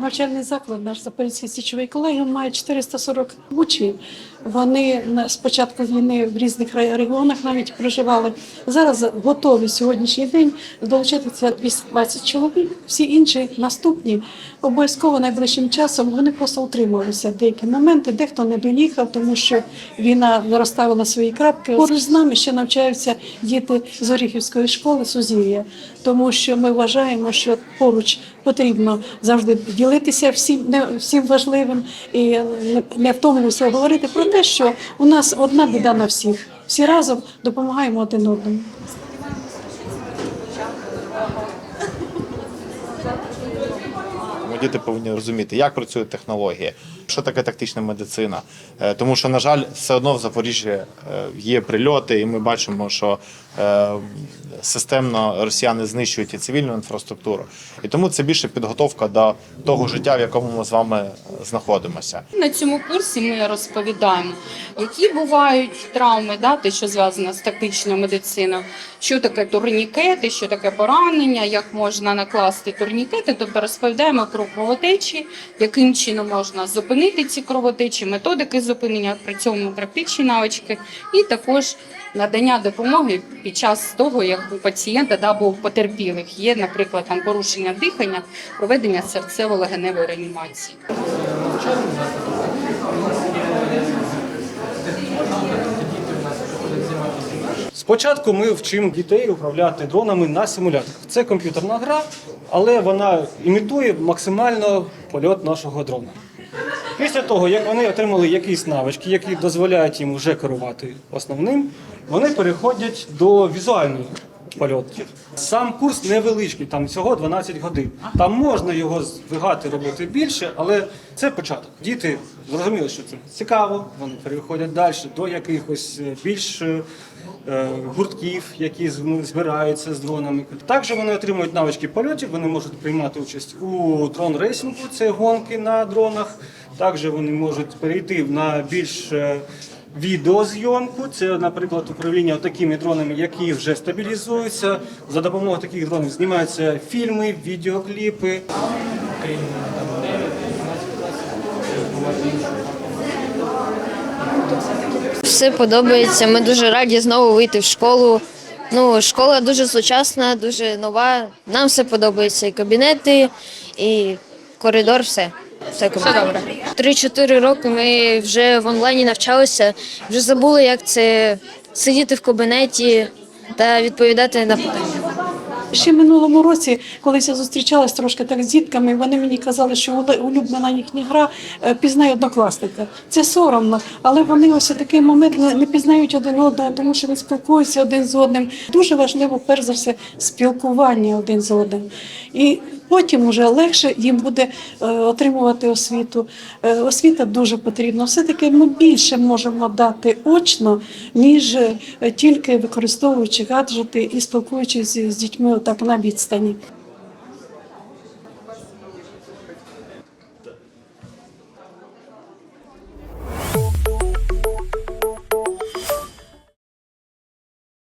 Навчальний заклад, наш Запорізький січовий колегіум, має 440 учнів. Вони з початку війни в різних регіонах навіть проживали. Зараз готові сьогоднішній день долучитися 220 чоловік. Всі інші наступні обов'язково найближчим часом вони просто утримувалися деякі моменти. Дехто не доїхав, тому що війна розставила свої крапки. Поруч з нами ще навчаються діти з Оріхівської школи Сузір'я, тому що ми вважаємо, що поруч потрібно завжди ділитися всім не всім важливим і не, втомлюся говорити про те, що у нас одна біда на всіх. Всі разом допомагаємо один одному. Діти повинні розуміти, як працює технологія, що таке тактична медицина. Е, Тому що, на жаль, все одно в Запоріжжі е, є прильоти, і ми бачимо, що е, системно росіяни знищують і цивільну інфраструктуру. І тому це більше підготовка до того життя, в якому ми з вами знаходимося. На цьому курсі ми розповідаємо, які бувають травми, да, те, що зв'язано з тактичною медициною, що таке турнікети, що таке поранення, як можна накласти турнікети, тобто розповідаємо про кровотечі, яким чином можна зупинити ці кровотечі, методики зупинення, при цьому практичні навички, і також надання допомоги під час того, як у пацієнта да, або потерпілих є, наприклад, там порушення дихання, проведення серцево-легеневої реанімації. Спочатку ми вчимо дітей управляти дронами на симуляторах. Це комп'ютерна гра, але вона імітує максимально польот нашого дрона. Після того, як вони отримали якісь навички, які дозволяють їм вже керувати основним, вони переходять до візуальних польотів. Сам курс невеличкий, там всього 12 годин. Там можна його звигати робити більше, але це початок. Діти зрозуміли, що це цікаво, вони переходять далі до якихось е, більш е, е, гуртків, які збираються з дронами. Також вони отримують навички польотів, вони можуть приймати участь у дрон рейсингу, це гонки на дронах. Також вони можуть перейти на більш е, відеозйомку. Це, наприклад, управління такими дронами, які вже стабілізуються. За допомогою таких дронів знімаються фільми, відеокліпи. Все подобається. Ми дуже раді знову вийти в школу. Ну, школа дуже сучасна, дуже нова. Нам все подобається. І кабінети, і коридор, все. Все добре. Три-чотири роки ми вже в онлайні навчалися, вже забули, як це сидіти в кабінеті та відповідати на питання. Ще минулому році, колись я зустрічалась трошки так з дітками, вони мені казали, що улюблена їхня гра е, пізнає однокласника. Це соромно, але вони ось такий момент не, не пізнають один одного, тому що не спілкуються один з одним. Дуже важливо, перш за все, спілкування один з одним. І потім вже легше їм буде е, отримувати освіту. Е, освіта дуже потрібна. Все-таки ми більше можемо дати очно, ніж е, тільки використовуючи гаджети і спілкуючись з дітьми отак на відстані.